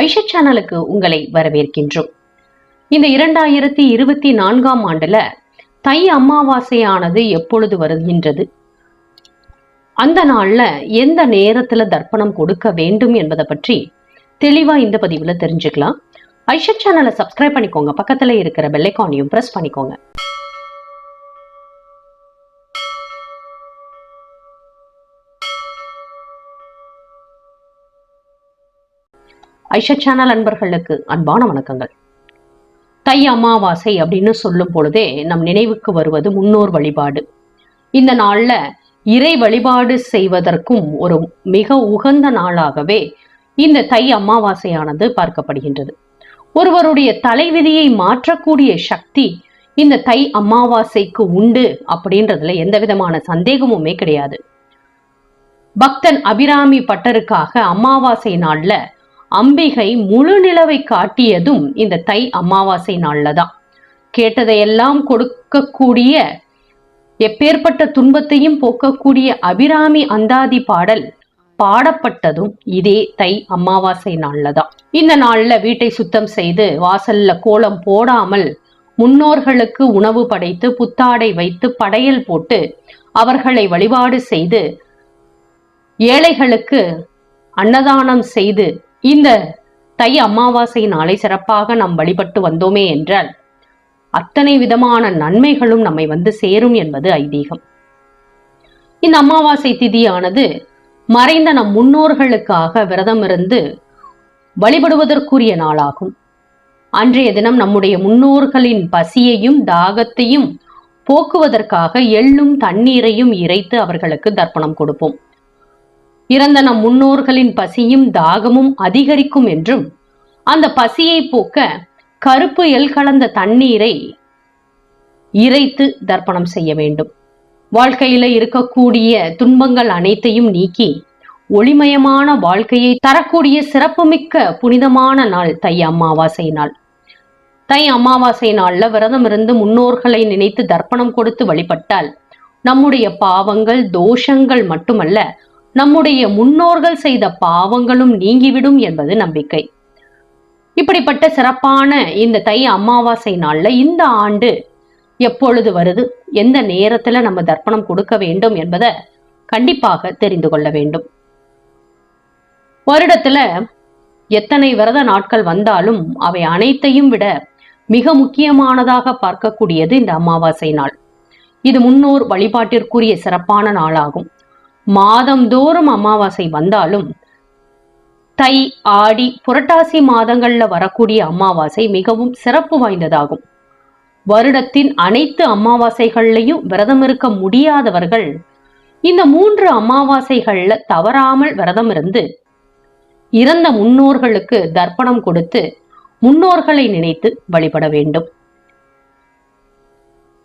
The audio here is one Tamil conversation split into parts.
ஐஷா சேனலுக்கு உங்களை வரவேற்கின்றோம். இந்த இரண்டாயிரத்தி இருபத்தி நான்காம் ஆண்டுல தை அமாவாசையானது எப்பொழுது வருகின்றது? அந்த நாள்ல எந்த நேரத்துல தர்ப்பணம் கொடுக்க வேண்டும் என்பதை பற்றி தெளிவா இந்த பதிவுல தெரிஞ்சுக்கலாம். ஐஷா சேனலை சப்ஸ்கிரைப் பண்ணிக்கோங்க. பக்கத்துல இருக்கிற பெல்லைக்கானையும் பிரஸ் பண்ணிக்கோங்க. ஐஷா சேனல் அன்பர்களுக்கு அன்பான வணக்கங்கள். தை அமாவாசை அப்படின்னு சொல்லும் பொழுதே நம் நினைவுக்கு வருவது முன்னோர் வழிபாடு. இந்த நாள்ல இறை வழிபாடு செய்வதற்கும் ஒரு மிக உகந்த நாளாகவே இந்த தை அமாவாசையானது பார்க்கப்படுகின்றது. ஒருவருடைய தலைவிதியை மாற்றக்கூடிய சக்தி இந்த தை அமாவாசைக்கு உண்டு அப்படின்றதுல எந்த விதமான சந்தேகமுமே கிடையாது. பக்தன் அபிராமி பட்டருக்காக அமாவாசை நாள்ல அம்பிகை முழு நிலவை காட்டியதும் இந்த தை அமாவாசை நாள்ல தான் கேட்டதையெல்லாம் கொடுக்கக்கூடிய எப்பேற்பட்ட துன்பத்தையும் போக்கக்கூடிய அபிராமி அந்தாதி பாடல் பாடப்பட்டதும் இதே தை அமாவாசை நாள்ல தான் இந்த நாள்ல வீட்டை சுத்தம் செய்து வாசல்ல கோலம் போடாமல் முன்னோர்களுக்கு உணவு படைத்து புத்தாடை வைத்து படையல் போட்டு அவர்களை வழிபாடு செய்து ஏழைகளுக்கு அன்னதானம் செய்து இந்த தை அமாவாசை நாளை சிறப்பாக நாம் வழிபட்டு வந்தோமே என்றால் அத்தனை விதமான நன்மைகளும் நம்மை வந்து சேரும் என்பது ஐதீகம். இந்த அமாவாசை திதியானது மறைந்த நம் முன்னோர்களுக்காக விரதம் இருந்து வழிபடுவதற்குரிய நாளாகும். அன்றைய தினம் நம்முடைய முன்னோர்களின் பசியையும் தாகத்தையும் போக்குவதற்காக எள்ளும் தண்ணீரையும் இறைத்து அவர்களுக்கு தர்ப்பணம் கொடுப்போம். இறந்த நம் முன்னோர்களின் பசியும் தாகமும் அதிகரிக்கும் என்றும் அந்த பசியை போக்க கருப்பு எல் கலந்த தண்ணீரை இறைத்து தர்ப்பணம் செய்ய வேண்டும். வாழ்க்கையில இருக்கக்கூடிய துன்பங்கள் அனைத்தையும் நீக்கி ஒளிமயமான வாழ்க்கையை தரக்கூடிய சிறப்புமிக்க புனிதமான நாள் தை அமாவாசை நாள். தை அமாவாசை நாள்ல விரதம் இருந்து முன்னோர்களை நினைத்து தர்ப்பணம் கொடுத்து வழிபட்டால் நம்முடைய பாவங்கள் தோஷங்கள் மட்டுமல்ல நம்முடைய முன்னோர்கள் செய்த பாவங்களும் நீங்கிவிடும் என்பது நம்பிக்கை. இப்படிப்பட்ட சிறப்பான இந்த தை அமாவாசை நாள்ல இந்த ஆண்டு எப்பொழுது வருது எந்த நேரத்துல நம்ம தர்ப்பணம் கொடுக்க வேண்டும் என்பதை கண்டிப்பாக தெரிந்து கொள்ள வேண்டும். வருடத்துல எத்தனை விரத நாட்கள் வந்தாலும் அவை அனைத்தையும் விட மிக முக்கியமானதாக பார்க்கக்கூடியது இந்த அமாவாசை நாள். இது முன்னோர் வழிபாட்டிற்குரிய சிறப்பான நாளாகும். மாதந்தோறும் அமாவாசை வந்தாலும் தை ஆடி புரட்டாசி மாதங்கள்ல வரக்கூடிய அமாவாசை மிகவும் சிறப்பு வாய்ந்ததாகும். வருடத்தின் அனைத்து அமாவாசைகள்லையும் விரதம் இருக்க முடியாதவர்கள் இந்த மூன்று அமாவாசைகள்ல தவறாமல் விரதம் இருந்து இறந்த முன்னோர்களுக்கு தர்ப்பணம் கொடுத்து முன்னோர்களை நினைத்து வழிபட வேண்டும்.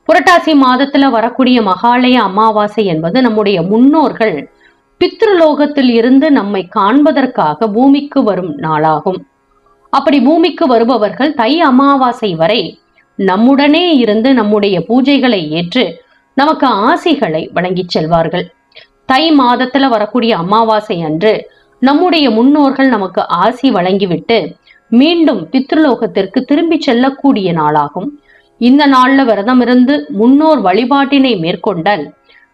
புரட்டாசி மாதத்துல வரக்கூடிய மகாலய அமாவாசை என்பது நம்முடைய முன்னோர்கள் பித்ருலோகத்தில் இருந்து நம்மை காண்பதற்காக பூமிக்கு வரும் நாளாகும். அப்படி பூமிக்கு வருபவர்கள் தை அமாவாசை வரை நம்முடனே இருந்து நம்முடைய பூஜைகளை ஏற்று நமக்கு ஆசிகளை வழங்கிச் செல்வார்கள். தை மாதத்துல வரக்கூடிய அமாவாசை அன்று நம்முடைய முன்னோர்கள் நமக்கு ஆசி வழங்கிவிட்டு மீண்டும் பித்ருலோகத்திற்கு திரும்பி செல்லக்கூடிய நாளாகும். இந்த நாள்ல விரதம் இருந்து முன்னோர் வழிபாட்டினை மேற்கொண்டல்.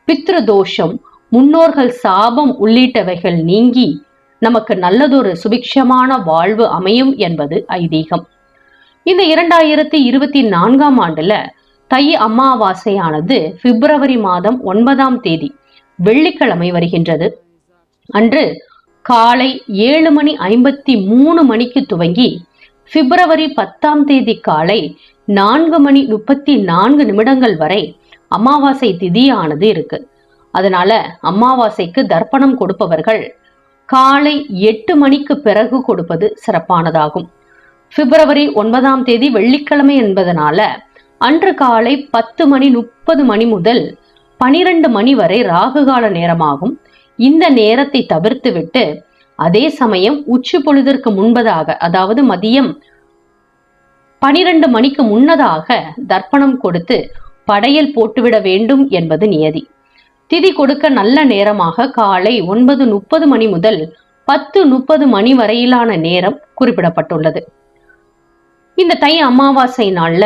பித்ரு தோஷம் முன்னோர்கள் சாபம் உள்ளிட்டவைகள் நீங்கி நமக்கு நல்லதொரு சுபிக்ஷமான வாழ்வு அமையும் என்பது ஐதீகம். இந்த இரண்டாயிரத்தி இருபத்தி நான்காம் ஆண்டுல தை அமாவாசையானது பிப்ரவரி மாதம் ஒன்பதாம் தேதி வெள்ளிக்கிழமை வருகின்றது. அன்று காலை ஏழு மணி ஐம்பத்தி மூணு மணிக்கு துவங்கி பிப்ரவரி பத்தாம் தேதி காலை நான்கு மணி முப்பத்தி நான்கு நிமிடங்கள் வரை அமாவாசை திதியானது இருக்கு. அதனால அமாவாசைக்கு தர்ப்பணம் கொடுப்பவர்கள் காலை எட்டு மணிக்கு பிறகு கொடுப்பது சிறப்பானதாகும். பிப்ரவரி ஒன்பதாம் தேதி வெள்ளிக்கிழமை என்பதனால அன்று காலை பத்து மணி முப்பது மணி முதல் பனிரெண்டு மணி வரை ராகுகால நேரமாகும். இந்த நேரத்தை தவிர்த்துவிட்டு அதே சமயம் உச்சி பொழுதற்கு முன்பதாக அதாவது மதியம் பனிரெண்டு மணிக்கு முன்னதாக தர்ப்பணம் கொடுத்து படையல் போட்டுவிட வேண்டும் என்பது நியதி. திதி கொடுக்க நல்ல நேரமாக காலை ஒன்பது முப்பது மணி முதல் பத்து முப்பது மணி வரையிலான நேரம் குறிப்பிடப்பட்டுள்ளது. இந்த தை அமாவாசை நாள்ல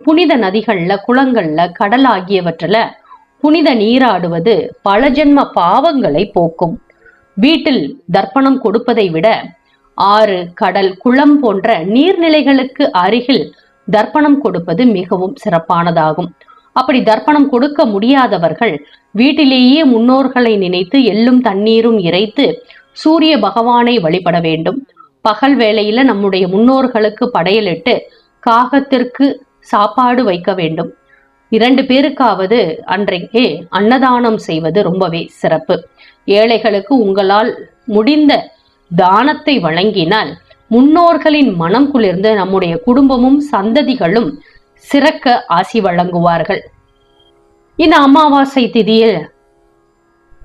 புனித நதிகள்ல குளங்கள்ல கடல் ஆகியவற்றில புனித நீராடுவது பல ஜென்ம பாவங்களை போக்கும். வீட்டில் தர்ப்பணம் கொடுப்பதை விட ஆறு கடல் குளம் போன்ற நீர்நிலைகளுக்கு அருகில் தர்ப்பணம் கொடுப்பது மிகவும் சிறப்பானதாகும். அப்படி தர்ப்பணம் கொடுக்க முடியாதவர்கள் வீட்டிலேயே முன்னோர்களை நினைத்து எள்ளும் தண்ணீரும் இறைத்து சூரிய பகவானை வழிபட வேண்டும். பகல் வேளையில நம்முடைய முன்னோர்களுக்கு படையலிட்டு காகத்திற்கு சாப்பாடு வைக்க வேண்டும். இரண்டு பேருக்காவது அன்றைக்கே அன்னதானம் செய்வது ரொம்பவே சிறப்பு. ஏழைகளுக்கு உங்களால் முடிந்த தானத்தை வழங்கினால் முன்னோர்களின் மனம் குளிர்ந்து நம்முடைய குடும்பமும் சந்ததிகளும் சிறக்க ஆசி வழங்குவார்கள். இந்த அமாவாசை திதியில்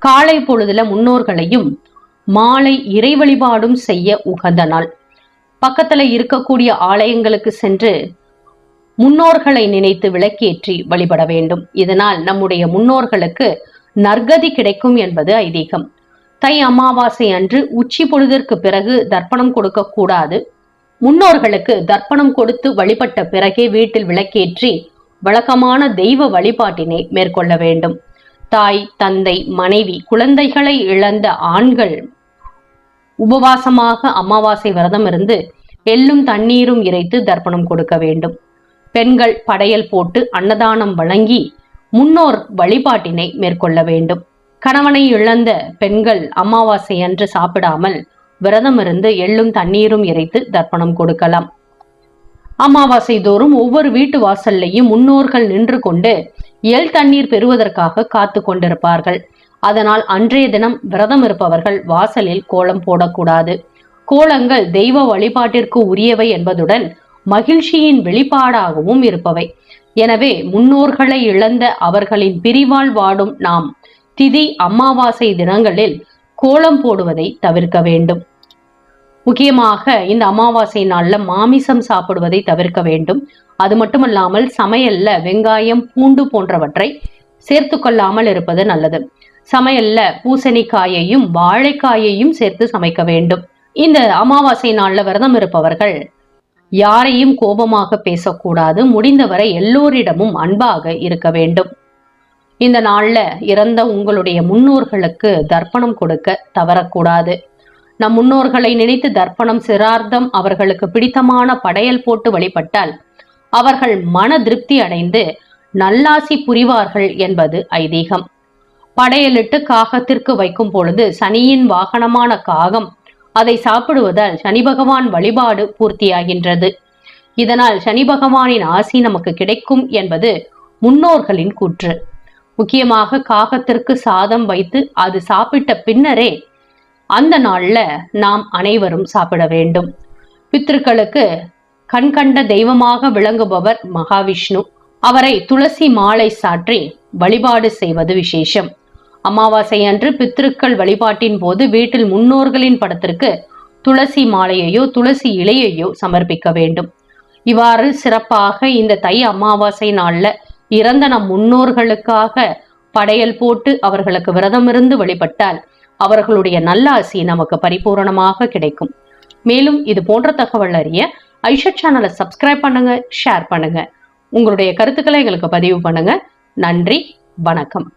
காலை பொழுதுல முன்னோர்களையும் மாலை இறை வழிபாடும் செய்ய உகந்த நாள். பக்கத்துல இருக்கக்கூடிய ஆலயங்களுக்கு சென்று முன்னோர்களை நினைத்து விளக்கேற்றி வழிபட வேண்டும். இதனால் நம்முடைய முன்னோர்களுக்கு நற்கதி கிடைக்கும் என்பது ஐதீகம். தை அமாவாசை அன்று உச்சி பொழுதிற்கு பிறகு தர்ப்பணம் கொடுக்க கூடாது. முன்னோர்களுக்கு தர்ப்பணம் கொடுத்து வழிபட்ட பிறகே வீட்டில் விளக்கேற்றி வழக்கமான தெய்வ வழிபாட்டினை மேற்கொள்ள வேண்டும். தாய் தந்தை மனைவி குழந்தைகளை இழந்த ஆண்கள் உபவாசமாக அமாவாசை விரதம் இருந்து எள்ளும் தண்ணீரும் இறைத்து தர்ப்பணம் கொடுக்க வேண்டும். பெண்கள் படையல் போட்டு அன்னதானம் வழங்கி முன்னோர் வழிபாட்டினை மேற்கொள்ள வேண்டும். கணவனை இழந்த பெண்கள் அமாவாசை அன்று சாப்பிடாமல் விரதம் இருந்து எள்ளும் தண்ணீரும் இறைத்து தர்ப்பணம் கொடுக்கலாம். அமாவாசை தோறும் ஒவ்வொரு வீட்டு வாசல்லையும் முன்னோர்கள் நின்று கொண்டு எள் தண்ணீர் பெறுவதற்காக காத்து கொண்டிருப்பார்கள். அதனால் அன்றைய தினம் விரதம் இருப்பவர்கள் வாசலில் கோலம் போடக்கூடாது. கோலங்கள் தெய்வ வழிபாட்டிற்கு உரியவை என்பதுடன் மகிழ்ச்சியின் வெளிப்பாடாகவும் இருப்பவை. எனவே முன்னோர்களை இழந்த அவர்களின் பிரிவால் வாடும் நாம் திதி அமாவாசை தினங்களில் கோலம் போடுவதை தவிர்க்க வேண்டும். முக்கியமாக இந்த அமாவாசை நாள்ல மாமிசம் சாப்பிடுவதை தவிர்க்க வேண்டும். அது மட்டுமல்லாமல் சமையல்ல வெங்காயம் பூண்டு போன்றவற்றை சேர்த்து கொள்ளாமல் இருப்பது நல்லது. சமையல்ல பூசணிக்காயையும் வாழைக்காயையும் சேர்த்து சமைக்க வேண்டும். இந்த அமாவாசை நாள்ல விரதம் இருப்பவர்கள் யாரையும் கோபமாக பேசக்கூடாது. முடிந்தவரை எல்லோரிடமும் அன்பாக இருக்க வேண்டும். இந்த நாள்ல இறந்த உங்களுடைய முன்னோர்களுக்கு தர்ப்பணம் கொடுக்க தவறக்கூடாது. நம் முன்னோர்களை நினைத்து தர்ப்பணம் சிரார்த்தம் அவர்களுக்கு பிடித்தமான படையல் போட்டு வழிபட்டால் அவர்கள் மன திருப்தி அடைந்து நல்லாசி புரிவார்கள் என்பது ஐதீகம். படையலிட்டு காகத்திற்கு வைக்கும் பொழுது சனியின் வாகனமான காகம் அதை சாப்பிடுவதால் சனி பகவான் வழிபாடு பூர்த்தியாகின்றது. இதனால் சனி பகவானின் ஆசி நமக்கு கிடைக்கும் என்பது முன்னோர்களின் கூற்று. முக்கியமாக காகத்திற்கு சாதம் வைத்து அது சாப்பிட்ட பின்னரே அந்த நாள்ல நாம் அனைவரும் சாப்பிட வேண்டும். பித்திருக்களுக்கு கண்கண்ட தெய்வமாக விளங்குபவர் மகாவிஷ்ணு. அவரை துளசி மாலை சாற்றி வழிபாடு செய்வது விசேஷம். அமாவாசை அன்று பித்திருக்கள் வழிபாட்டின் போது வீட்டில் முன்னோர்களின் படத்திற்கு துளசி மாலையையோ துளசி இலையையோ சமர்ப்பிக்க வேண்டும். இவ்வாறு சிறப்பாக இந்த தை அமாவாசை நாள்ல இறந்த நம் முன்னோர்களுக்காக படையல் போட்டு அவர்களுக்கு விரதம் இருந்து வழிபட்டால் அவர்களுடைய நல்ல ஆசி நமக்கு பரிபூரணமாக கிடைக்கும். மேலும் இது போன்ற தகவல் அறிய ஐஷா சேனலை சப்ஸ்கிரைப் பண்ணுங்க ஷேர் பண்ணுங்க. உங்களுடைய கருத்துக்களை எங்களுக்கு பதிவு பண்ணுங்க. நன்றி வணக்கம்.